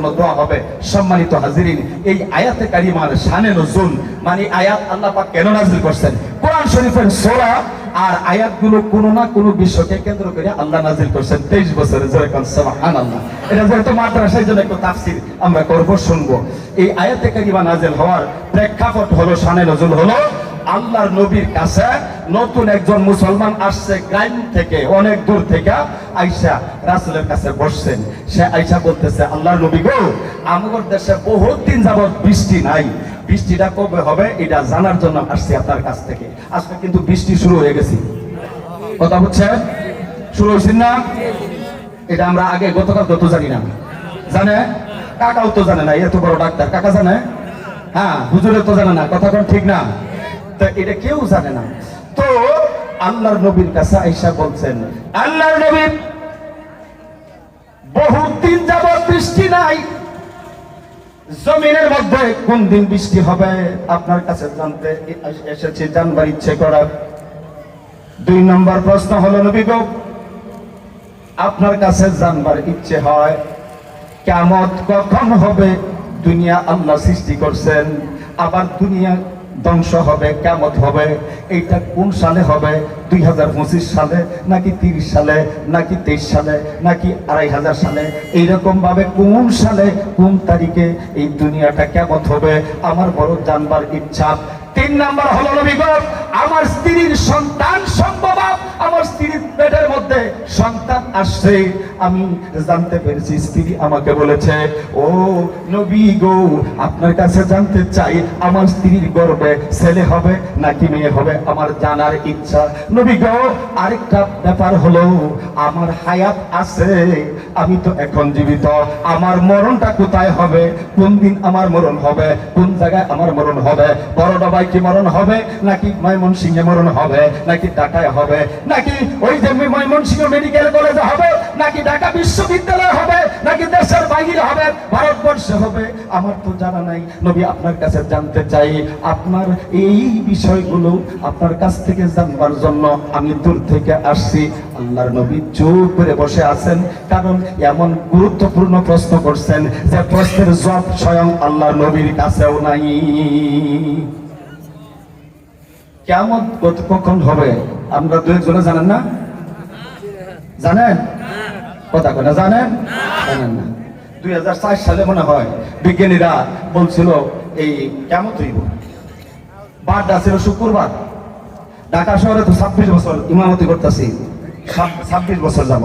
জন্য দোয়া হবে। সম্মানিত হাজিরিন এই আয়াতে কারিমার শানে নজুল মানে আয়াত আল্লাহ পাক কেন নাজিল করছেন? কোরআন শরীফের সোরা আর আয়াতগুলো কোনো না কোনো বিষয়কে কেন্দ্র করে আল্লাহ নাজিল করছেন। তেইশ বছরে যেরকম সুবহান আল্লাহ এটা যেহেতু মাদ্রাসার জন্য একটু তাফসির, আমরা করব, শুনব। এই আয়াতে কারিমা নাজিল হওয়ার প্রেক্ষাপট হলো, শানে নজুল হলো আল্লাহর নবীর কাছে নতুন একজন মুসলমান আসছে গ্রাম থেকে, অনেক দূর থেকে, আইসা রাসুলের কাছে বসছেন। সে আইসা বলতেছে, আল্লাহর নবী গো আমাদের দেশে বহুত দিন যাবত বৃষ্টি নাই। বৃষ্টিটা কবে হবে এটা জানার জন্য আসছি আপনার কাছ থেকে। আজকে কিন্তু বৃষ্টি শুরু হয়ে গেছে। কথা বুঝছেন? শুরু হয়েছে না? এটা আমরা আগে গতকাল তো জানি না। জানে? কাকাও তো জানে না, এত বড় ডাক্তার। কাকা জানে? হ্যাঁ হুজুরে তো জানে না। কথা ঠিক না? তা এটা কেউ জানে না। তো আল্লাহর নবীর কাছে আইসা বলছেন, আল্লাহর নবী, বহুত দিন যাবত বৃষ্টি নাই। জমিনের মধ্যে কোন দিন বৃষ্টি হবে? আপনার কাছে জানতে এসেছি, জানবার ইচ্ছে করার। দুই নম্বর প্রশ্ন হলো, নবী গো, আপনার কাছে জানবার ইচ্ছে হয় কেমত কখন হবে? দুনিয়া আল্লাহ সৃষ্টি করছেন, আবার দুনিয়া ধ্বংস হবে কেমত হবে, এইটা কোন সালে হবে? দুই হাজার পঁচিশ সালে, নাকি তিরিশ সালে, নাকি তেইশ সালে, নাকি আড়াই হাজার সালে? এইরকম ভাবে কোন সালে, কোন তারিখে এই দুনিয়াটা কেমত হবে? আমার বড় জানবার ইচ্ছা তিন নাম্বার হলো নবী গো, আমার স্ত্রীর সন্তান সম্ভব আমার স্ত্রীর পেটের মধ্যে সন্তান আসছে। আমি জানতে পেরেছি স্ত্রী আমাকে বলেছে ও নবী গো আপনার কাছে জানতে চাই আমার স্ত্রীর গর্বে ছেলে হবে নাকি মেয়ে হবে আমার জানার ইচ্ছা। নবী গো আরেকটা ব্যাপার হলো আমার হায়াত আছে আমি তো এখন জীবিত আমার মরণটা কোথায় হবে? কোন দিন আমার মরণ হবে? কোন জায়গায় আমার মরণ হবে? বড় ডবাই কি মরণ হবে? নাকি ময়মন সিংহে মরণ হবে? নাকি ঢাকায় হবে? নাকি ওই যে ময়মন সিংহ মেডিকেল কলেজে হবে? নাকি ঢাকা বিশ্ববিদ্যালয় হবে? নাকি দেশের বাইরে হবে? ভারতবর্ষে হবে? আমার তো জানা নাই। নবী আপনার কাছে জানতে চাই, আপনার এই বিষয়গুলো আপনার কাছ থেকে জানবার জন্য আমি দূর থেকে আসছি। আল্লাহর নবী চুপ করে বসে আছেন, কারণ এমন গুরুত্বপূর্ণ প্রশ্ন করছেন যে প্রশ্নের জবাব স্বয়ং আল্লাহর নবীর কাছেও নাই। কেমন কখন হবে? আমরা দু একজনে জানেন না? জানেন? কথা কথা জানেন? জানেন না। দুই হাজার চার সালে মনে হয় বিজ্ঞানীরা বলছিল, এই কেমন হইব। বারটা ছিল শুক্রবার। ঢাকা শহরে তো ছাব্বিশ বছর ইমামতি করতেছি। ছাব্বিশ বছর যাব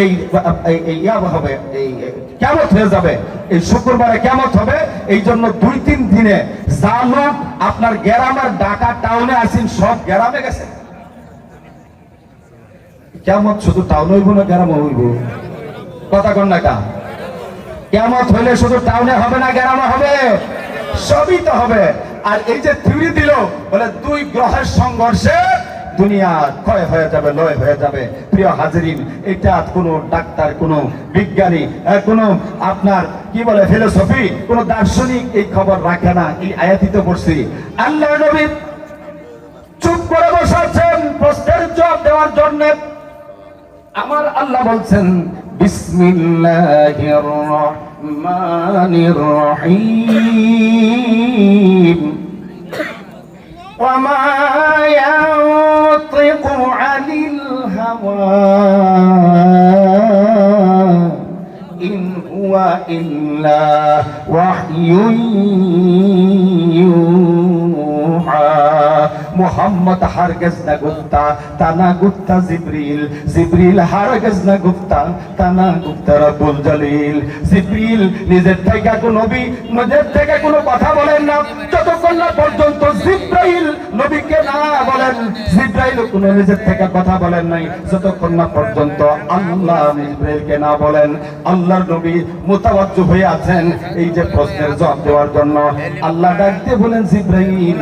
এই ইয়া হবে, এই হয়ে যাবে। এই শুক্রবারে হবে, এই জন্য দুই তিন দিনে যা লোক আপনার গ্রামের ঢাকা টাউনে আসেন, সব গ্রামে গেছে। শুধু টাউন হইব না গ্রামে হইব? কথা কন না কা হইলে শুধু টাউনে হবে না গ্রামে হবে? সবই তো হবে। আর এই যে থিওরি দিল, বলে দুই গ্রহের সংঘর্ষে দুনিয়া ক্ষয় হয়ে যাবে, লয় হয়ে যাবে। প্রিয় হাজিরিন, এটা কোনো ডাক্তার, কোনো বিজ্ঞানী কোনো আপনার, কি বলে ফিলোসফি কোনো দার্শনিক এই খবর রাখে না, এই আয়াতিত পড়ছি। আল্লাহ নবী চুপ করে বসাচ্ছেন প্রশ্নের জবাব দেওয়ার জন্য। আমার আল্লাহ বলছেন, বিসমিল্লাহির রহমানির রহিম। ওয়া মা الهوى إن هو إلا وحي يوحى মোহাম্মদ হারগেজ না গুপ্তা তানা গুপ্তা জিব্রিল জিব্রিল হারগেজ না গুপ্তা তানা গুপ্তা রব্বুল জলিল জিব্রিল নিজের থেকে কোন নবী নিজের থেকে কোনো কথা বলেন না যতক্ষণ যতক্ষণ পর্যন্ত জিব্রাইল নবীকে না বলেন। জিব্রাইল কোন নিজের থেকে কথা বলেন নাই। যতক্ষণ না পর্যন্ত আল্লাহ জিব্রাইলকে না বলেন, আল্লাহর নবী মোতাবাজ্জু হয়ে আছেন, এই যে প্রশ্নের জবাব দেওয়ার জন্য আল্লাহ ডাকতে বলেন, জিব্রাইল,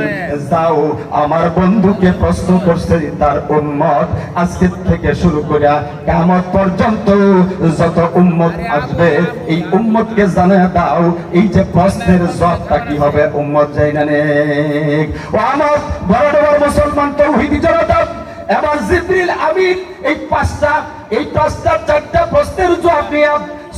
যাও, আমার বন্ধুকে প্রশ্ন করছে তার উম্মত। আজকে থেকে শুরু করে কিয়ামত পর্যন্ত যত উম্মত আসবে, এই উম্মতকে জানিয়ে দাও। এই যে প্রশ্নের জবাবটা কি হবে, উম্মত জানা ও আমার বড় বড় মুসলমান তৌহিদি জনতা, এবার জিব্রিল আমিন, এই পাঁচটা এই পাঁচটা, চারটা প্রশ্নের জবাব নিয়ে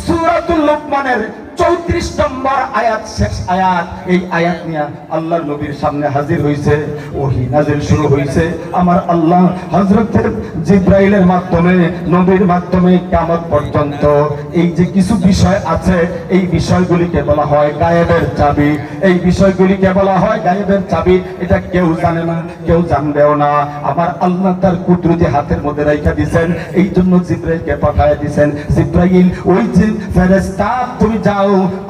সুরাতুল লোকমানের চৌত্রিশ নম্বর আয়াত, শেষ আয়াত। এই আয়াত নিয়ে আল্লাহর নবীর সামনে হাজির হয়েছে ওহি নাজিল শুরু হয়েছে আমার আল্লাহ হজরতের জিব্রাইলের মাধ্যমে, নবীর মাধ্যমে কিয়ামত পর্যন্ত এই যে কিছু বিষয় আছে, এই বিষয়গুলিকে বলা হয় গায়েবের চাবি। এই বিষয়গুলিকে বলা হয় গায়েবের চাবি, এটা কেউ জানে না, কেউ জানবেও না। আমার আল্লাহ তার কুদরতি হাতের মধ্যে রেখে দিয়েছেন। এই জন্য জিব্রাইলকে পাঠায় দিয়েছেন। জিব্রাইল, ওই যে ফেরেশতা, তুমি যাও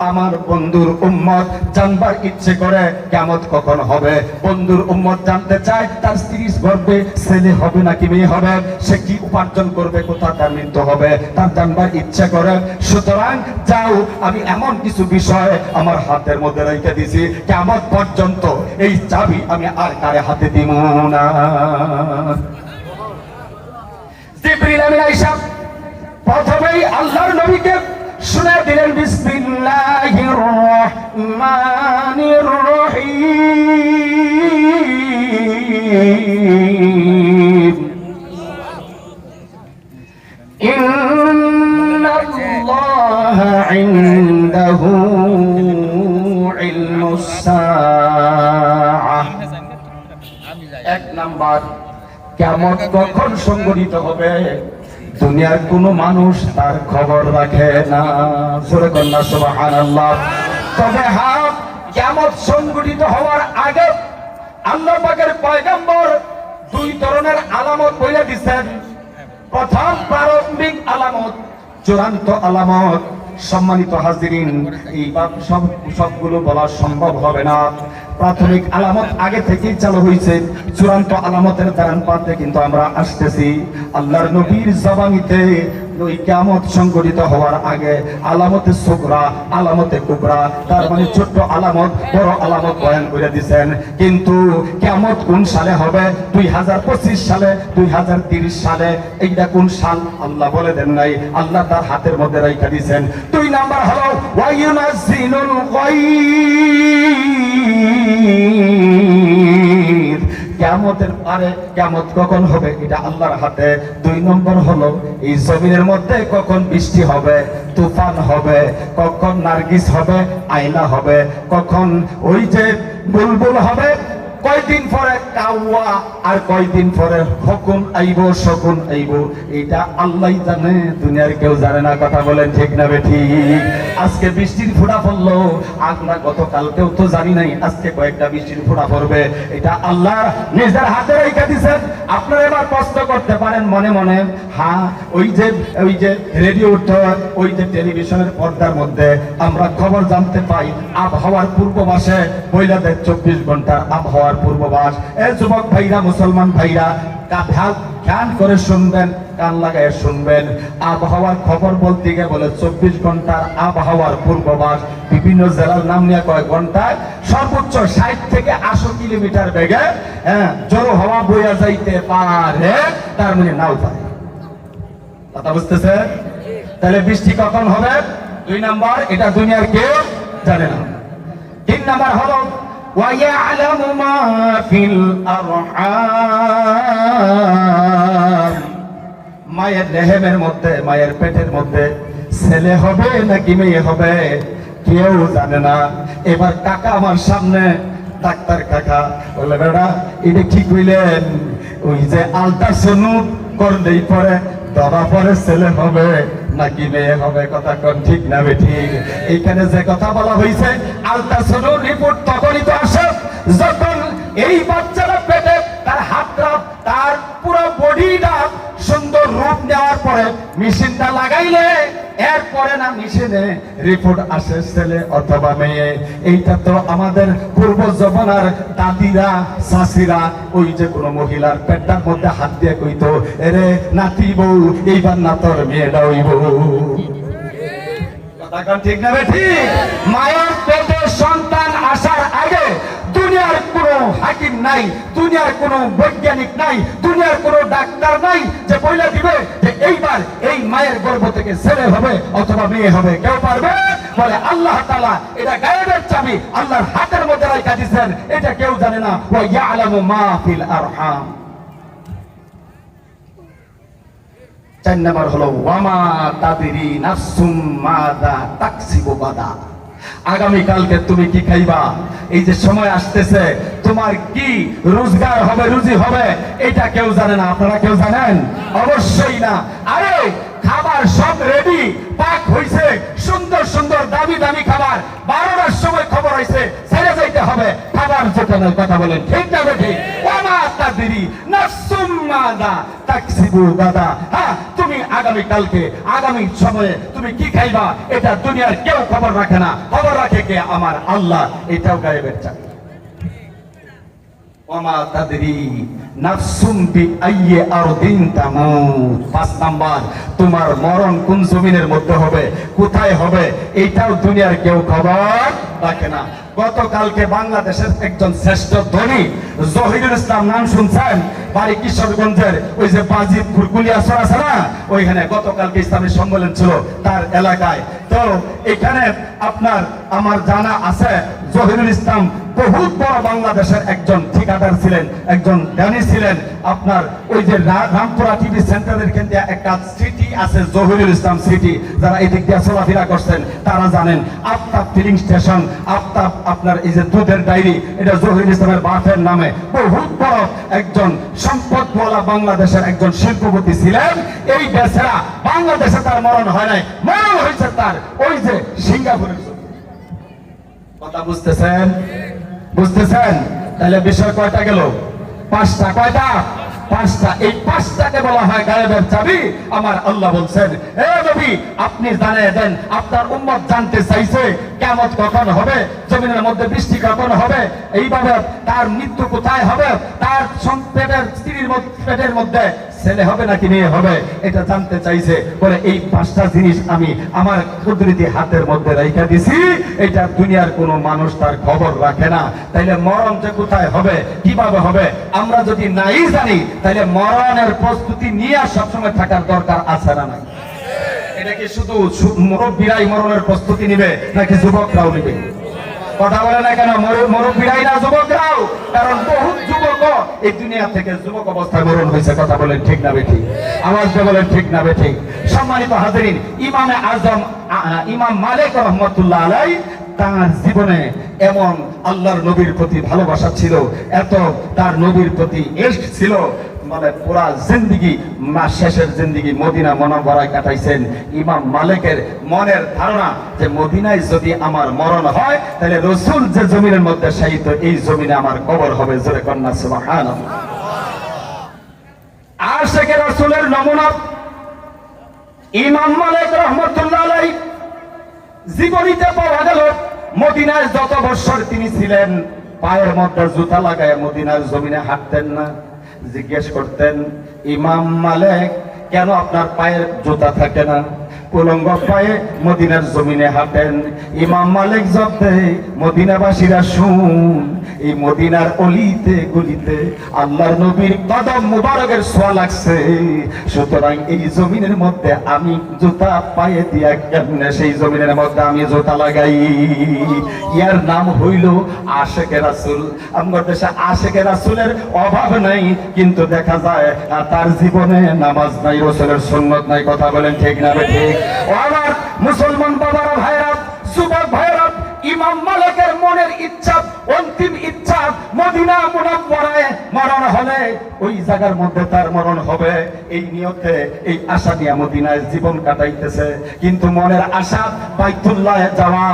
আমার বন্ধুর উম্মত জানবার ইচ্ছে করে কেমত কখন হবে? বন্ধুর উম্মত জানতে চায়, তার স্ত্রী গর্বে ছেলে হবে নাকি মেয়ে হবে? সে কি উপার্জন করবে? কোথা তার মৃত্যু হবে? তার জানবার ইচ্ছে করে, সুতরাং যাও, আমি এমন কিছু বিষয় আমার হাতের মধ্যে রেখে দিছি। কেমন পর্যন্ত এই চাবি আমি আর কারে হাতে দিব না। প্রথমেই আল্লাহর নবীকে শুনে দিলেন, বিসমিল্লাহির রহমানির রহিম। ইন্নাল্লাহা ইনদাহু ইলমুস সাআহ। এক নাম্বার কেমন কখন সংঘটিত হবে? দুনিয়ার কোন মানুষ তার খবর রাখে না। জোরে কন্যা, সুবহানাল্লাহ। তবে হ্যাঁ কেমন সংগঠিত হওয়ার আগে আল্লাহ পাকের পয়গম্বর দুই ধরনের আলামত বলে দিচ্ছেন প্রথম প্রারম্ভিক আলামত, চূড়ান্ত আলামত, সম্মানিত হাজিরিন, এই সব সবগুলো বলা সম্ভব হবে না। প্রাথমিক আলামত আগে থেকেই চালু হয়েছে চূড়ান্ত আলামতের দ্বারান পাতে কিন্তু আমরা আসতেছি। আল্লাহর নবীর জবানিতে ওই কিয়ামত সংগঠিত হওয়ার আগে আলামতে সুকরা, আলামতে কুবরা, তার মানে ছোট্ট আলামত, বড় আলামত বয়ান করে দিছেন। কিন্তু কিয়ামত কোন সালে হবে? দুই হাজার পঁচিশ সালে, দুই হাজার তিরিশ সালে। এইটা কোন সাল? আল্লাহ বলে দেন নাই। আল্লাহ তার হাতের মধ্যে রেখে দিছেন। দুই নাম্বার হলো ওয়াইউনাজিলুল গায়ব। কেমতের পারে কেমত কখন হবে, এটা আল্লাহর হাতে। দুই নম্বর হলো, এই জমিনের মধ্যে কখন বৃষ্টি হবে, তুফান হবে, কখন নার্গিস হবে, আয়না হবে, কখন ওই যে বুলবুল হবে কয়দিন পরে কাওয়া আর কয়দিন পরে হকুন আইব, শকুন আইব, এটা আল্লাহ জানে। দুনিয়ার কেউ জানে না, কথা বলেন ঠিক না বেঠি আজকে বৃষ্টির ফোঁটা পড়ল আমরা গতকালকেও তো জানি নাই, আজকে কয়েকটা বৃষ্টির ফোঁটা পড়বে। এটা আল্লাহ নিজের হাতে রেখে দিছেন আপনারা এবার প্রশ্ন করতে পারেন মনে মনে। হ্যাঁ ওই যে ওই যে রেডিও ওই যে টেলিভিশনের পর্দার মধ্যে আমরা খবর জানতে পাই, আবহাওয়ার পূর্ববাসে মহিলাদের চব্বিশ ঘণ্টার আবহাওয়ার পূর্ববাস। এ যুবক ভাইরা, মুসলমান ভাইরা ধ্যান করে শুনবেন, কান লাগায় শুনবেন। আবহাওয়ার খবর বলতে গিয়ে বলে, চব্বিশ ঘণ্টার আবহাওয়ার পূর্ববাস। বিভিন্ন জেলার নাম নিয়ে কয়েক ঘন্টায় সর্বোচ্চ ষাট থেকে আশো কিলোমিটার বেগে হ্যাঁ জোর হওয়া বইয়া যাইতে পারে। তার মানে নাও পারে কথা বুঝতেছে? তাহলে বৃষ্টি কখন হবে? দুই নাম্বার, এটা দুনিয়ার কেউ জানে না। তিন নাম্বার হলো ويعلم ما في الأرحام মায়ের লেহেমের মধ্যে মায়ের পেটের মধ্যে ছেলে হবে নাকি মেয়ে হবে কেউ জানে না এবার কাকা আমার সামনে ডাক্তার কাকা বলে বেড়া এটা ঠিক হইলেন ওই যে আলট্রাসাউন্ড করলেই পরে ধরা পরে ছেলে হবে নাকি মেয়ে হবে কথা কোন ঠিক না ঠিক? এখানে যে কথা বলা হয়েছে আলট্রাসাউন্ড রিপোর্ট তখনই তো আসে যখন এই বাচ্চারা পেটে তার হাতটা তার পুরো বডিটা সুন্দর রূপ নেওয়ার পরে মেশিনটা লাগাইলে, এরপরে না মেশিনে রিপোর্ট আসে, ছেলে অথবা মেয়ে। এইটা তো আমাদের পূর্ব জমানার দাদিরা শাশিরা ওই যে কোনো মহিলার পেটটার মধ্যে হাত দিয়ে কইতো, এরে নাতি বউ, এইবার না তোর মেয়েটা ওই কন ঠিক না ঠিক? মায়ের পেটে সন্তান আসার আগে দুনিয়ার কোনো হাকিম নাই, দুনিয়ার কোনো বৈজ্ঞানিক নাই, দুনিয়ার কোনো ডাক্তার নাই যে বইলে দিবে যে এইবার এই মায়ের গর্ভ থেকে ছেলে হবে অথবা মেয়ে হবে। কেউ পারবে? বলে আল্লাহ তাআলা, এটা গায়েবের চাবি, আল্লাহর হাতের মধ্যে রাখা দিয়েছেন এটা কেউ জানে না। ওয়া ইয়ালামু মা ফিল আরহাম। চার নাম্বার হলো ওয়ামা তাদিরি নাফসুম মাদা তাকসিবু বাদা। আগামী কালকে তুমি কি খাইবা? এই যে সময় আসতেছে, তোমার কি রোজগার হবে, রুজি হবে, এটা কেউ জানে না। আপনারা কেউ জানেন? অবশ্যই না। আরে, খাবার সব রেডি পাক হইছে, সুন্দর সুন্দর, দামি দামি খাবার। বারোটার সময় খবর হয়েছে ছেড়ে যাইতে হবে। খাবার জোটানোর কথা বলেন, ঠিক না ঠিক ওমা তাদিরি নাফসুম মাদা তাকসিবু দাদা হ্যাঁ আগামী কালকে আগামী সময়ে তুমি কি খাইবা, এটা দুনিয়ার কেউ খবর রাখে না। খবর রাখে কে? আমার আল্লাহ। এটাও গায়েবের চাকরি। তোমার মরণ কোন জমিনের মধ্যে হবে? কোথায় হবে? এটাও দুনিয়ার কেউ খবর রাখে না। গতকালকে বাংলাদেশের একজন শ্রেষ্ঠ ধনী জহিরুল ইসলাম নাম শুনছেন? বাড়ি কিশোরগঞ্জের ওই যে বাজি ফুরকুলিয়া না ওইখানে গতকালকে ইসলামী সম্মেলন ছিল তার এলাকায়। তো এখানে আপনার, আমার জানা আছে, জহিরুল ইসলাম বড় বাংলাদেশের একজন ঠিকাদার ছিলেন, একজন জ্ঞানী ছিলেন। আপনার ওই যে রামপুরা টিভি সেন্টারের কেন্দ্রে একটা সিটি আছে, জহিরুল ইসলাম সিটি যারা দিয়ে চলাফেরা করছেন, তারা জানেন, আফতাব ফিলিং স্টেশন, আফতাব আপনার এই যে দুধের ডায়েরি, এটা জহিরুল ইসলামের বাপের নামে বড় একজন সম্পদওয়ালা বাংলাদেশের একজন শিল্পপতি ছিলেন। এই বেচারা বাংলাদেশে তার মরণ হয় নাই, মরণ হয়েছে তার। ওই যে সিঙ্গাপুরের। কথা বুঝতেছেন? বুঝতেছেন? তাহলে বিষয় কয়টা গেল? পাঁচটা। কয়টা? পাঁচটা। এই পাঁচটাকে বলা হয় চাবি। আমার আল্লাহ বলছেন, এ আপনি জানিয়ে দেন, আপনার উম্মত জানতে চাইছে কেমন কখন হবে, জমিনের মধ্যে বৃষ্টি কখন হবে, এইভাবে তার মৃত্যু কোথায় হবে, তার পেটের স্ত্রীর পেটের মধ্যে ছেলে হবে নাকি মেয়ে হবে, এটা জানতে চাইছে। বলে, এই পাঁচটা জিনিস আমি আমার কুদরতি হাতের মধ্যে রেখে দিছি। এটা দুনিয়ার কোনো মানুষ তার খবর রাখে না। তাইলে মরণ যে কোথায় হবে? কীভাবে হবে? আমরা যদি নাই জানি তাহলে মরণের প্রস্তুতি নিয়ে সবসময় থাকার দরকার আছে না নাই? এটা কি শুধু মুরব্বীরাই মরণের প্রস্তুতি নিবে, নাকি যুবকরাও নিবে? কথা বলে না কেন? মরু- মুরব্বীরাই না যুবকরাও। কারণ বহু যুবক এই দুনিয়া থেকে যুবক অবস্থায় মরণ হয়েছে, কথা বলেন ঠিক না বেঠিক আওয়াজ বলেন ঠিক না বেঠিক সম্মানিত হাজরিন, ইমামে আজম ইমাম মালিক রহমতুল্লাহ আলাই তার জীবনে এমন আল্লাহর নবীর প্রতি ভালোবাসা ছিল, এত তার নবীর প্রতি ইশক ছিল মানে পুরা জিন্দিগি মা শেষের জিন্দিগি মদিনা মনোবরায় কাটাইছেন। ইমাম মালিকের মনের ধারণা যে মদিনায় যদি আমার মরণ হয়, তাহলে রসুল যে জমিনের মধ্যে শায়িত, এই জমিনে আমার কবর হবে। জোরে কন্যা, সুবহানাল্লাহ। আর শেখে রসুলের নমুনা? ইমাম মালিক রহমতুল্লাহ জীবনীতে পাওয়া গেল, মদিনায় যত বছর তিনি ছিলেন, পায়ের মধ্যে জুতা লাগায় মদিনার জমিনে হাঁটতেন না। জিজ্ঞেস করতেন, ইমাম মালেক, কেন আপনার পায়ের জুতা থাকে না? উলঙ্গ পায়ে মদিনার জমিনে হাঁটেন। ইমাম মালিক জব্দে মদিনাবাসীরা শুন এই মদিনার অলিতে গলিতে আল্লাহর নবীর কদম মুবারকের ছোঁয়া লাগছে। সুতরাং এই জমিনের মধ্যে আমি জুতা পায়ে দিয়া কেমনে সেই জমিনের মধ্যে আমি জুতা লাগাই? ইয়ার নাম হইল আশেকে রাসুল। আমার দেশে আশেকে রাসুলের অভাব নাই কিন্তু দেখা যায় আহ, তার জীবনে নামাজ নাই রসুলের সুন্নত নাই কথা বলেন ঠিক না ঠিক? ও আমার মুসলমান বাবারা ভাইরা যুবক ভাইরা ইমাম মালিকের মনের ইচ্ছা অন্তিম মদিনা মুনাফরায় মরণ হলে ওই জায়গার মধ্যে তার মরণ হবে। এই নিয়তে এই আশা নিয়ে মদিনায় জীবন কাটাইতেছে। কিন্তু মনের আশা বাইতুল্লাহ যাওয়া,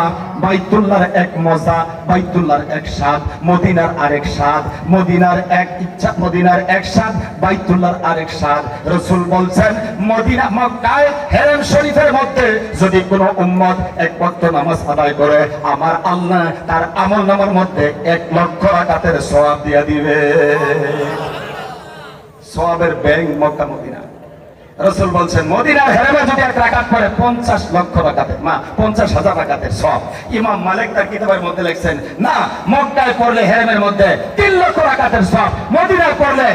বাইতুল্লাহর এক মজা, বাইতুল্লাহর এক স্বাদ, মদিনার আরেক স্বাদ, মদিনার এক ইচ্ছা, মদিনার এক স্বাদ, বাইতুল্লাহর আরেক স্বাদ। রসুল বলছেন, মদিনা মক্কায় হেরেম শরীফের মধ্যে যদি কোনো উম্মত এক ওয়াক্ত নামাজ আদায় করে, আমার আল্লাহ তার আমল নামার মধ্যে এক লক্ষ রাকাতের সওয়াব দিয়া দিবে। সওয়াবের ব্যাংক মক্কা মদিনা। রসুল বলছেন মদিনার হেরেমে যদি এক রাকাত পরে পঞ্চাশ লক্ষ রাকাতের, মা, পঞ্চাশ হাজার রাকাতের সব। ইমাম মালিক তার কিতাবের মধ্যে লিখছেন, না, মক্কায় পড়লে হেরেমের মধ্যে তিন লক্ষ রাকাতের সব, মদিনায় পড়লে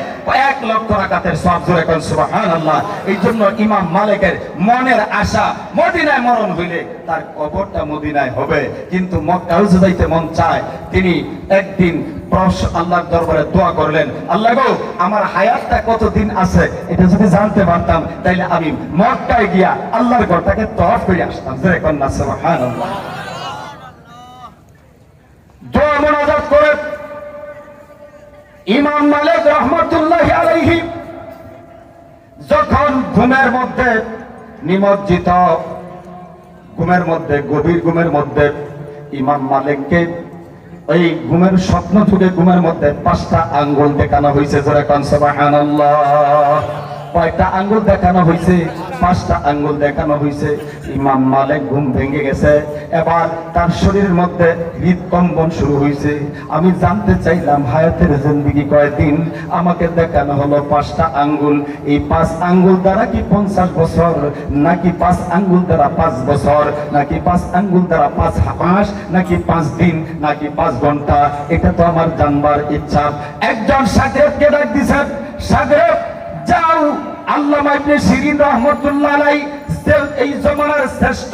এক লক্ষ রাকাতের সব। জোরে কোন সুবহান আল্লাহ এই জন্য ইমাম মালিকের মনের আশা, মদিনায় মরণ হইলে তার কবরটা মদিনায় হবে। কিন্তু মক্কাও যাইতে মন চায়, তিনি একদিন প্রশ আল্লাহর দরবারে দোয়া করলেন, আল্লাহ গো, আমার হায়াতটা কতদিন আছে? এটা যদি জানতে পারতাম, তাইলে আমি মক্কায় গিয়া আল্লাহর ঘরটাকে তরফ করে আসতাম। জোরে কন্যা, সুবহানাল্লাহ। দোয়া করে ইমাম মালিক আলাইহি যখন ঘুমের মধ্যে নিমজ্জিত, ঘুমের মধ্যে, গভীর ঘুমের মধ্যে ইমাম মালিককে ওই ঘুমের স্বপ্ন থেকে ঘুমের মধ্যে পাঁচটা আঙ্গুল দেখানো হয়েছে যারা কনসবাহান কয়টা আঙ্গুল দেখানো হয়েছে পাঁচটা আঙ্গুল দেখানো হয়েছে ইমাম মালিক ঘুম ভেঙে গেছে। এবার তার শরীরের মধ্যে হৃদকম্বন শুরু হয়েছে আমি জানতে চাইলাম, হায়াতের জিন্দিগি কয়দিন? আমাকে দেখানো হলো পাঁচটা আঙ্গুল। এই পাঁচ আঙ্গুল দ্বারা কি পঞ্চাশ বছর? নাকি পাঁচ আঙ্গুল দ্বারা পাঁচ বছর? নাকি পাঁচ আঙ্গুল দ্বারা পাঁচ মাস নাকি পাঁচ দিন? নাকি পাঁচ ঘণ্টা? এটা তো আমার জানবার ইচ্ছা। একজন সাগরেবকে ডাক দিছেন সাগরেব! যাও। আল্লাহ ইবনে শিরিন রহমতুল্লাহ আলাই এই জমানার শ্রেষ্ঠ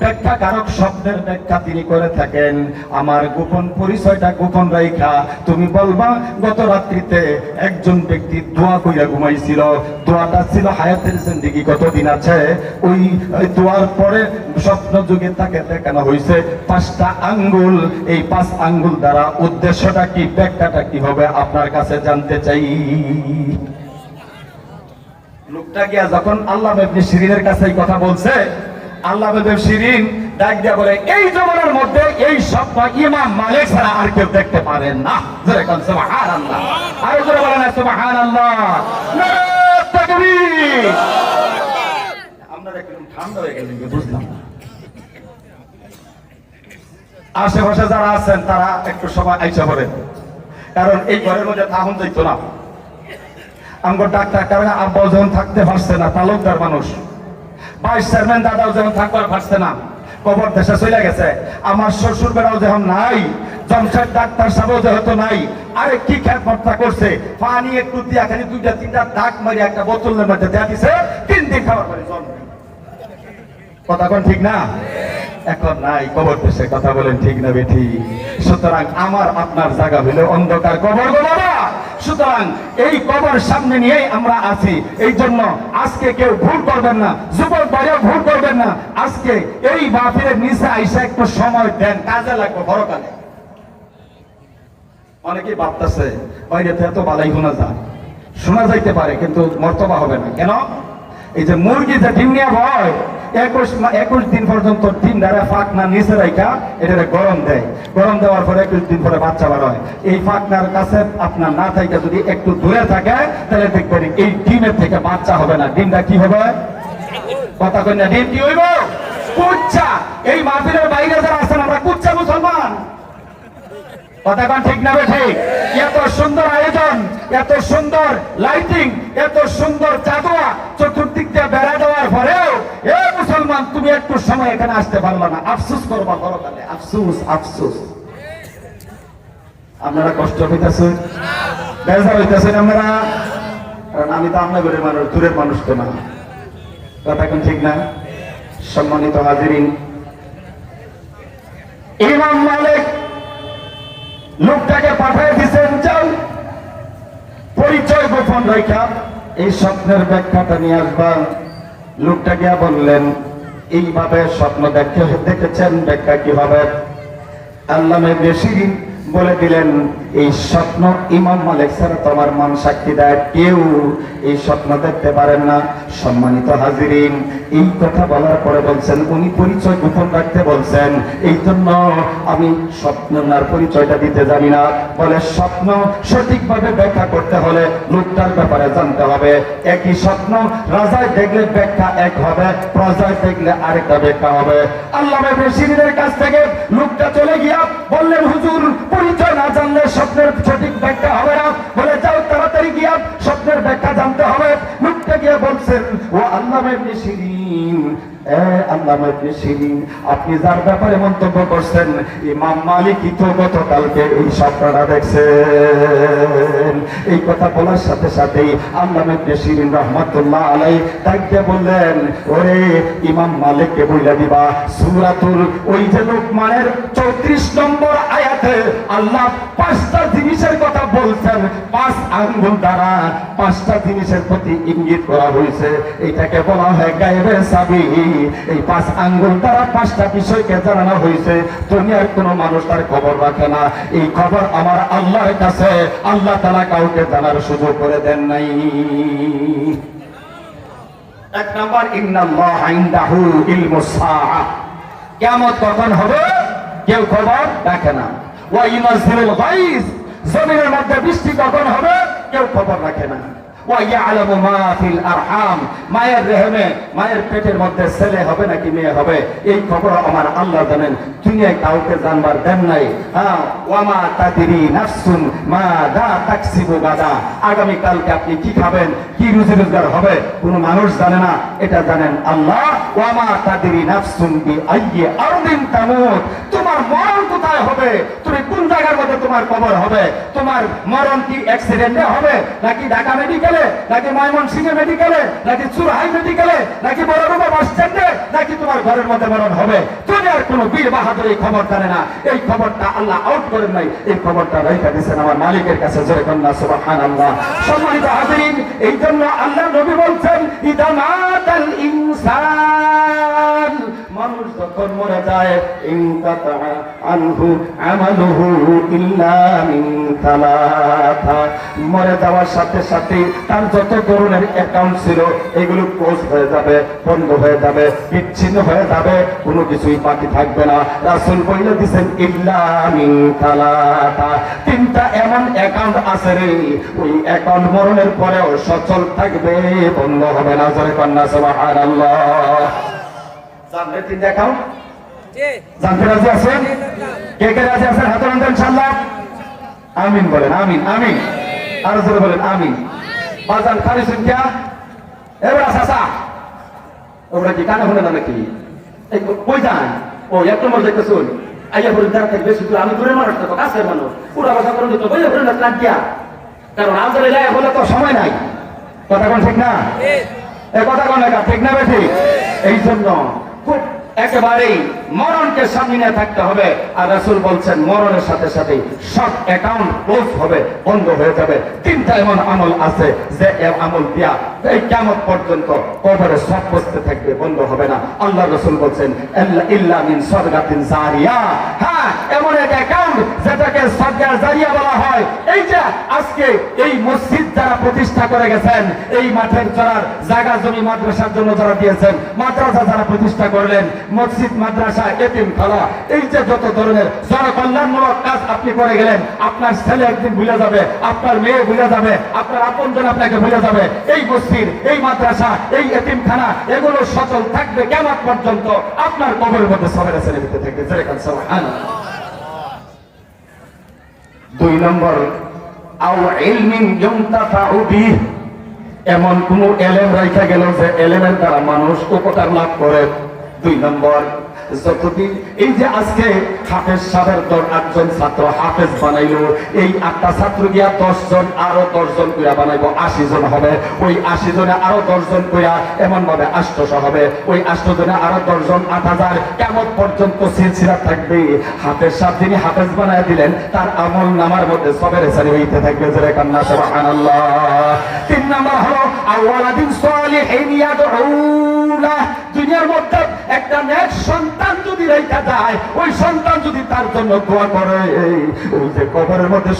ব্যাখ্যাকারক শব্দের ব্যাখ্যা তিনি করে থাকেন। আমার গোপন পরিচয়টা গোপন রাইখা। তুমি বলবা, গত রাত্রিতে একজন ব্যক্তি দোয়া কইরা ঘুমাইছিল। দোয়াটা ছিল হায়াতের জিন্দিগি। কতদিন আছে? ওই দোয়ার পরে স্বপ্ন যুগে তাকে দেখানো হয়েছে পাঁচটা আঙ্গুল। এই পাঁচ আঙ্গুল দ্বারা উদ্দেশ্যটা কি, ব্যাখ্যাটা কি হবে আপনার কাছে জানতে চাই। লোকটা গিয়া যখন আল্লাহ বেবনি শিরিনের কাছে এই কথা বলছে, আল্লাহ বেব শিরিন ডাক দিয়া বলে, এই জমানার মধ্যে এই স্বপ্ন ইমাম মালিক ছাড়া আর কেউ দেখতে পারেন না। আর আপনারা একটু ঠান্ডা হয়ে গেলেন বুঝলাম। আশেপাশে যারা আছেন, তারা একটু সবাই আইসা পড়েন। কারণ এই ঘরের মধ্যে থাকুন যাইতো না। আমগো ডাক্তার কারণ আব্বাও যখন থাকতে পারছে না, তালুকদার মানুষ। ভাইস চেয়ারম্যান দাদাও যখন থাকবার পারছে না, কবর দেশে চলে গেছে। আমার শ্বশুর বেড়াও যখন নাই, জমশেদ ডাক্তার সাহেবও যেহেতু নাই, আরে কি খেদমতটা করছে? পানি একটু দিয়া খালি দুইটা, তিনটা দাগ মারি একটা বোতলের মধ্যে দেয়া দিছে, তিন দিন খাবার পরে জন্ম। কথা কোন ঠিক না? এখন নাই, কবর দেশে কথা বলেন ঠিক না বেঠি? সুতরাং আমার, আপনার জায়গা হইলে অন্ধকার কবর। সুতরাং এই কবর সামনে নিয়েই আমরা আছি। এই জন্য আজকে কেউ ভুল করবেন না, যুবক বাইরেও ভুল করবেন না। আজকে এই বাফিরের নিচে আইসা একটু সময় দেন, কাজে লাগবে বড়কালে অনেকেই ভাবতেছে, বাইরে তো এত বালাই শোনা যায়। শোনা যাইতে পারে, কিন্তু মর্তবা হবে না। কেন? এই যে মুরগি যে ডিম নিয়ে ভয় একুশ একুশ দিন পর্যন্ত ডিম ফাঁকনা নিচে গরম দেয়। গরম দেওয়ার পরে একুশ দিন পরে বাচ্চা বার হয়। এই ফাঁকনার কাছে আপনার না থাকে যদি একটু দূরে থাকে, তাহলে দেখবেন এই ডিমের থেকে বাচ্চা হবে না। ডিমটা কি হবে? কথা কন্যা ডিম কি হইব? কুচ্ছা! এই মাহফিলের বাইরে যারা আছেন, আমরা কুচ্ছা মুসলমান। কথা ঠিক না এত সুন্দর লাইটিং এত সুন্দর সময় এখানে আপনারা কষ্ট হইতেছেন? বেজার হইতেছেন আপনারা? কারণ আমি তো আপনাদের মানুষ, দূরের মানুষ তো না। কথা কোন ঠিক না? সম্মানিত হাজিরিন। ইমাম মালিক লোকটাকে পাঠায় দিচ্ছেন যাও। পরিচয় গোপন রেখা এই স্বপ্নের ব্যাখ্যাটা নিয়ে আসবা। লোকটা গিয়া বললেন, এইভাবে স্বপ্ন দেখে দেখেছেন ব্যাখ্যা কীভাবে? আল্লামে বেশি বলে দিলেন, এই স্বপ্ন ইমাম মালিক স্যার তোমার মন সাক্ষী দেয় কেউ এই স্বপ্ন দেখতে পারেন না। সম্মানিত হাজিরিন, এই কথা বলার পরে বলছেন, উনি পরিচয় গোপন রাখতে বলছেন। এই জন্য আমি স্বপ্নার পরিচয়টা দিতে জানি না। বলে, স্বপ্ন সঠিকভাবে ব্যাখ্যা করতে হলে লোকটার ব্যাপারে জানতে হবে। একই স্বপ্ন রাজায় দেখলে ব্যাখ্যা এক হবে, প্রজায় দেখলে আরেকটা ব্যাখ্যা হবে। আল্লাহ কাছ থেকে লোকটা চলে গিয়া বললেন, হুজুর পরিচয় না জানলে স্বপ্নের সঠিক ব্যাখ্যা হবে না। বলে যাও তাড়াতাড়ি গিয়া স্বপ্নের ব্যাখ্যা জানতে হবে। লোকটা গিয়া বলছেন ও আল্লাহ আপনি যার ব্যাপারে মন্তব্য করছেন, ইমাম মালিকই তো গতকালকে এই স্বপ্নটা দেখছেন। এই কথা বলার সাথে সাথেই আল্লাহ রহমতুল্লাহ আলাই তাকে বললেন, ওরে ইমাম মালিককে বইলা দিবা ওই যে লোকমানের চৌত্রিশ নম্বর আয়াতে আল্লাহ পাঁচটা জিনিসের কথা বলছেন, পাঁচ আঙ্গুল দ্বারা পাঁচটা জিনিসের প্রতি ইঙ্গিত করা হয়েছে। এটাকে বলা হয় গায়েবের সাবি এই পাঁচ আঙ্গুল দ্বারা পাঁচটা বিষয়কে জানানো হয়েছে। দুনিয়ার কোনো মানুষ তার খবর রাখে না। এই খবর আমার আল্লাহর কাছে, আল্লাহ তালা কাউকে জানার সুযোগ করে দেন নাই। এক নম্বর, ইন্নাল্লাহ ইনদাহু ইলমুস সাআ কখন হবে? কেউ খবর রাখে না। ওয়া ইউনাজিলুল গায়জ জমিনের মধ্যে বৃষ্টি কখন হবে, কেউ খবর রাখে না। মায়ের রেহমে, মায়ের পেটের মধ্যে ছেলে হবে নাকি মেয়ে হবে, এই খবর আমার আল্লাহ জানেন। দুনিয়ায় কাউকে জানবার দেন নাই। হ্যাঁ আগামী কালকে আপনি কি খাবেন? কি রুজি রোজগার হবে? কোনো মানুষ জানে না। এটা জানেন আল্লাহ। ওয়ামা তাদিরি নাফসুন বি আইয়ি আরদিন তামুত। তোমার মরণ কোথায় হবে? তুমি কোন জায়গার মধ্যে তোমার কবর হবে? তোমার মরণ কি অ্যাক্সিডেন্টে হবে? নাকি ঢাকা মেডিকেলে নাকি ময়মনসিংহ মেডিকেলে নাকি চুরহাই মেডিকেলে নাকি বড় বাস স্ট্যান্ডে নাকি তোমার ঘরের মধ্যে মরণ হবে? দুনিয়ার কোনো বীর বাহাদুর এই খবর জানে না। এই খবরটা আল্লাহ আউট করেন নাই। এই খবরটা রেখে দিয়েছেন আমার মালিকের কাছে, জোরে কন্যা, সুবহানাল্লাহ। সম্মানিত হাজিরিন এই জন্য আল্লাহ নবী বলছেন, ইদা মাতাল ইনসান। মানুষ যখন মরে যায় মরে যাওয়ার সাথে সাথে তার যত ধরনের অ্যাকাউন্ট ছিল, এগুলো ক্লোজ হয়ে যাবে, বন্ধ হয়ে যাবে, বিচ্ছিন্ন হয়ে যাবে, কোনো কিছুই বাকি থাকবে না। রাসূল বলে দিবেন ইল্লা মিন তিনটা এমন অ্যাকাউন্ট আছে রে, ওই অ্যাকাউন্ট মরণের পরেও সচল থাকবে, বন্ধ হবে না, জোরে কন্যা, সুবহানাল্লাহ। তিনটা অ্যাকাউন্ট জানতে রাজি আছেন? কে কে রাজি আছেন? হাতে রাখেন ইনশাআল্লাহ? আমিন বলেন আমিন আমিন। আর জোরে বলেন আমিন। বাজান খালি শুনকিয়া এবার আসা ওরা কি কানে শুনে না নাকি? কই যান? ও এক নম্বর দেখতে শুন আইয়া বলে যারা থাকবে শুধু আমি দূরের মানুষ তো কাছের মানুষ। পুরা ভাষা করেন তো বইয়া বলে না লাগিয়া কারণ আজরে যায় বলে তো সময় নাই। কথা কোন ঠিক না? এ কথা কোন ঠিক না বেঠি? এই জন্য খুব একেবারেই মরণকে সামনে থাকতে হবে। আর রাসূল বলছেন, মরণের সাথে সাথে সব অ্যাকাউন্ট ক্লোজ হবে, বন্ধ হয়ে যাবে। তিনটা এমন আমল আছে যে আমল দিয়া এই কিয়ামত পর্যন্ত কবরে সব বসতে থাকবে, বন্ধ হবে না। আল্লাহ রাসূল বলছেন ইল্লা সাদগাতিন জারিয়া। হ্যাঁ এমন এক অ্যাকাউন্ট যেটাকে সাদগা জারিয়া বলা হয়। এই যে আজকে এই মসজিদ যারা প্রতিষ্ঠা করে গেছেন, এই মাঠের চড়ার জায়গা জমি মাদ্রাসার জন্য যারা দিয়েছেন, মাদ্রাসা যারা প্রতিষ্ঠা করলেন, মসজিদ, মাদ্রাসা এতিম খালা, এই যে আপনার মাদ্রাসা এতিমখানা কবরের মধ্যে সবের থাকবে দুই নম্বর এমন কোন এলেম গেল যে এলেমের দ্বারা মানুষ উপকার লাভ করে। দুই নম্বর যে এমন পর্যন্ত থাকবে? হাফেজ সাহেব যিনি হাফেজ বানায় দিলেন, তার আমল নামার মধ্যে সবের সারি হইতে থাকবে, জোরে কান্না, সুবহানাল্লাহ। তিন নম্বর হলো দুনিয়ার মধ্যে একটা সন্তান যদি রেখা যায় ওই সন্তান যদি তার জন্য দোয়া করে, ওই যে কবরের মধ্যে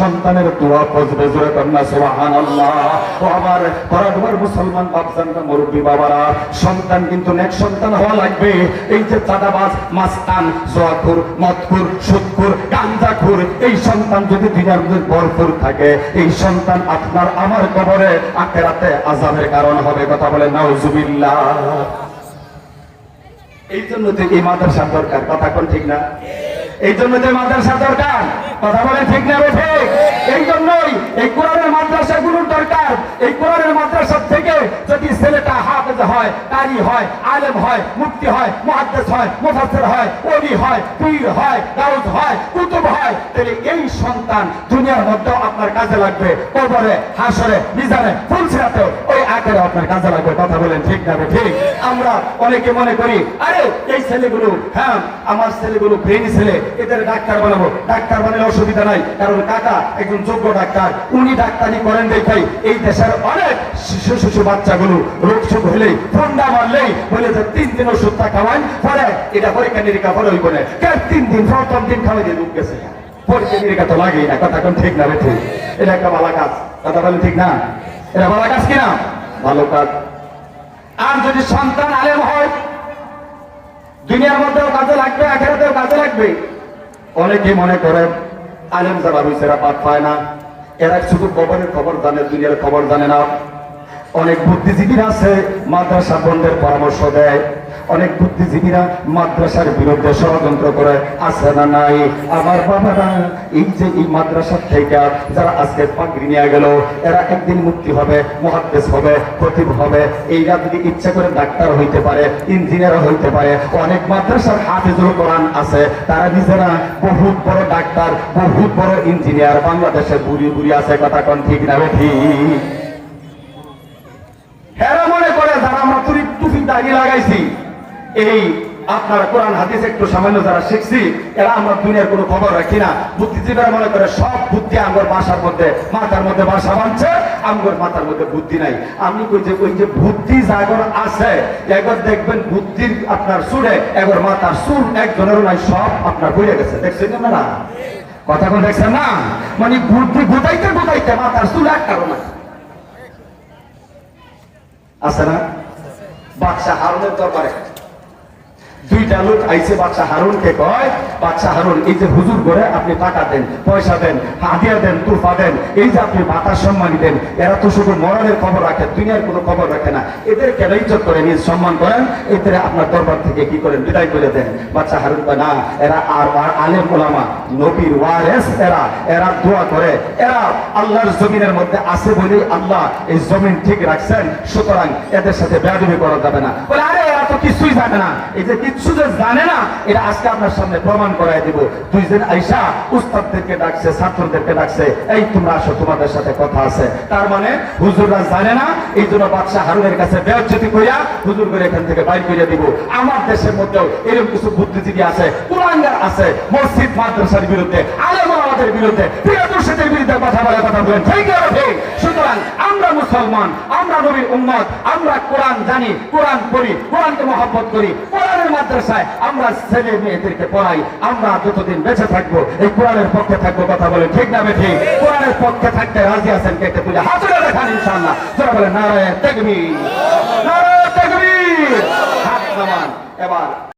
সন্তানের দোয়া জোরে কন্যা ও আমার মুসলমান মুরব্বী বাবারা, সন্তান কিন্তু সন্তান হওয়া লাগবে। এই যে মাস্তান গাঞ্জাখুর এই সন্তান যদি মধ্যে ভরপুর থাকে, এই সন্তান আপনার আমার কবরে আখেরাতে আজাবের কারণ হবে, কথা বলে এই জন্য তো এই মাদ্রাসার দরকার, কথা কোন ঠিক না? এই জন্য যে মাদ্রাসা দরকার, কথা বলে ঠিক না ঠিক এই জন্যই এই কোরআনের মাদ্রাসাগুলোর দরকার। এই কোরআনের মাদ্রাসা থেকে যদি ছেলেটা হাফেজ হয় কারি হয়, আলেম হয় মুক্তি হয়, মুহাদ্দিস হয়, মুফাসসির হয়, ওলি হয়, পীর হয়, দাউদ হয়, কুতুব হয়। তাহলে এই সন্তান দুনিয়ার মধ্যেও আপনার কাজে লাগবে। কবরে হাসরে মিজানে ফুলসিরাতেও ওই আকারে আপনার কাজে লাগবে। কথা বলেন ঠিক না ঠিক? আমরা অনেকে মনে করি, আরে, এই ছেলেগুলো হ্যাঁ আমার ছেলেগুলো ব্রেন ছেলে, এদের ডাক্তার বানাবো। ডাক্তার বানালে অসুবিধা নাই, কারণ কাকা একজন যোগ্য ডাক্তার, উনি ডাক্তারি করেন দেখাই। এই দেশের অনেক শিশু শিশু বাচ্চাগুলো রোগ সুখ হলেই ঠান্ডা মারলেই বলে যে তিন দিন ওষুধটা খাওয়ান পরে এটা পরীক্ষা নিরীক্ষা পরে ওই কে তিন দিন প্রথম দিন খাওয়াই দিয়ে রোগ গেছে? পরীক্ষা নিরীক্ষা তো লাগেই না, কথা কোন ঠিক না রে ঠিক। এটা একটা ভালো কাজ। কথা বলেন ঠিক না? এটা ভালো কাজ কিনা ভালো কাজ। আর যদি সন্তান আলেম হয়, দুনিয়ার মধ্যেও কাজে লাগবে, আখেরাতেও কাজে লাগবে। অনেকে মনে করে আলেম যারা রয়েছে, এরা পাত পায় না। এরা শুধু খবরের খবর জানে, দুনিয়ার খবর জানে না। অনেক বুদ্ধিজীবীরা আছে, মাদ্রাসা বন্ধের পরামর্শ দেয়। অনেক বুদ্ধিজীবীরা মাদ্রাসার বিরুদ্ধে ষড়যন্ত্র করে, আছে না নাই? আমার বাবারা, এই যে এই মাদ্রাসার থেকে যারা আজকে পাগড়ি নিয়ে গেল, এরা একদিন মুক্তি হবে মহাদ্দেশ হবে, খতিব হবে। এইরা যদি ইচ্ছা করে ডাক্তার হইতে পারে, ইঞ্জিনিয়ার হইতে পারে, অনেক মাদ্রাসার হাফিজুল কোরআন আছে, তারা নিজেরা বহুত বড় ডাক্তার, বহুত বড় ইঞ্জিনিয়ার, বাংলাদেশে বুড়ি বুড়ি আছে, কথা কোন ঠিক না ঠিক? হেরা মনে করে যারা আমরা তুরি টুপি দাঁড়িয়ে লাগাইছি, এই আপনার কোরআন হাদিস একটু সামান্য যারা শিখছি, এরা আমরা দুনিয়ার কোনো খবর রাখি না। বুদ্ধিজীবীরা মনে করে সব বুদ্ধি আমগর বাসার মধ্যে, মাথার মধ্যে বাসা বাঁধছে আমগর মাথার মধ্যে বুদ্ধি নাই। আমি কই যে ওই যে বুদ্ধি জাগর আছে, একবার দেখবেন বুদ্ধির আপনার সুরে, একবার মাথার সুর একজনেরও নাই, সব আপনার বইয়ে গেছে। দেখছেন না কথা কোন দেখছেন না? মানে বুদ্ধি গোটাইতে গোটাইতে মাথার চুল একটারও নাই। আছে না? বাদশাহ হারুনের দরবারে। দুইটা লোক আইছে বাদশাহ হারুনকে কয় বাদশাহ হারুন, এই যে হুজুর করে আপনি টাকা দেন, পয়সা দেন, হাদিয়া দেন তুফা দেন, এই যে আপনি মাতার সম্মানী দেন, এরা তো শুধু মরণের খবর রাখে, দুনিয়ার কোনো খবর রাখে না। এদের কেন ইজ্জত নিজ সম্মান করেন? এদের আপনার দরবার থেকে কি করেন? বিদায় করে দেন। বাচ্চা হারুন কয়, না, এরা আর আর আলেম ওলামা, নবীর ওয়ারেস এরা এরা দোয়া করে। এরা আল্লাহর জমিনের মধ্যে আছে বলেই আল্লাহ এই জমিন ঠিক রাখছেন, সুতরাং এদের সাথে বেয়াদবি করা যাবে না। বলে, আরে তো কিছুই জানে না। এই যে কিচ্ছু যে জানে না, এটা আজকে আপনার সামনে প্রমাণ করাই দিব। দুইজন আইসা উস্তাদদেরকে ডাকছে, ছাত্রদেরকে ডাকছে, এই তোমরা আসো, তোমাদের সাথে কথা আছে। তার মানে হুজুররা জানে না, এই জন্য বাদশাহ হারুনের কাছে বেয়জ্জতি কইয়া হুজুর করে এখান থেকে বাইর করে দিব। আমার দেশের মধ্যেও এরকম কিছু বুদ্ধিজীবী আছে। কুলাঙ্গার আছে মসজিদ মাদ্রাসার বিরুদ্ধে আলেম বিরুদ্ধে প্রিয়দর্শীদের বিরুদ্ধে কথা বলে কথা বলেন। ঠিক আছে সুতরাং আমরা মুসলমান, আমরা নবীর উম্মত, আমরা কোরআন জানি, কোরআন পড়ি, কোরআনকে মহব্বত করি, কোরআনের মাদ্রাসায় আমরা ছেলে মেয়েদেরকে পড়াই, আমরা যতদিন বেঁচে থাকব, এই কোরআনের পক্ষে থাকব কথা বলে ঠিক না বেঠিক কোরআনের পক্ষে থাকতে রাজি আছেন কেটে তুলে হাতুড়ে দেখান ইনশাল্লাহ যারা বলে নারায়ণ দেখবি নারায়ণ দেখবি হাত নামান, এবার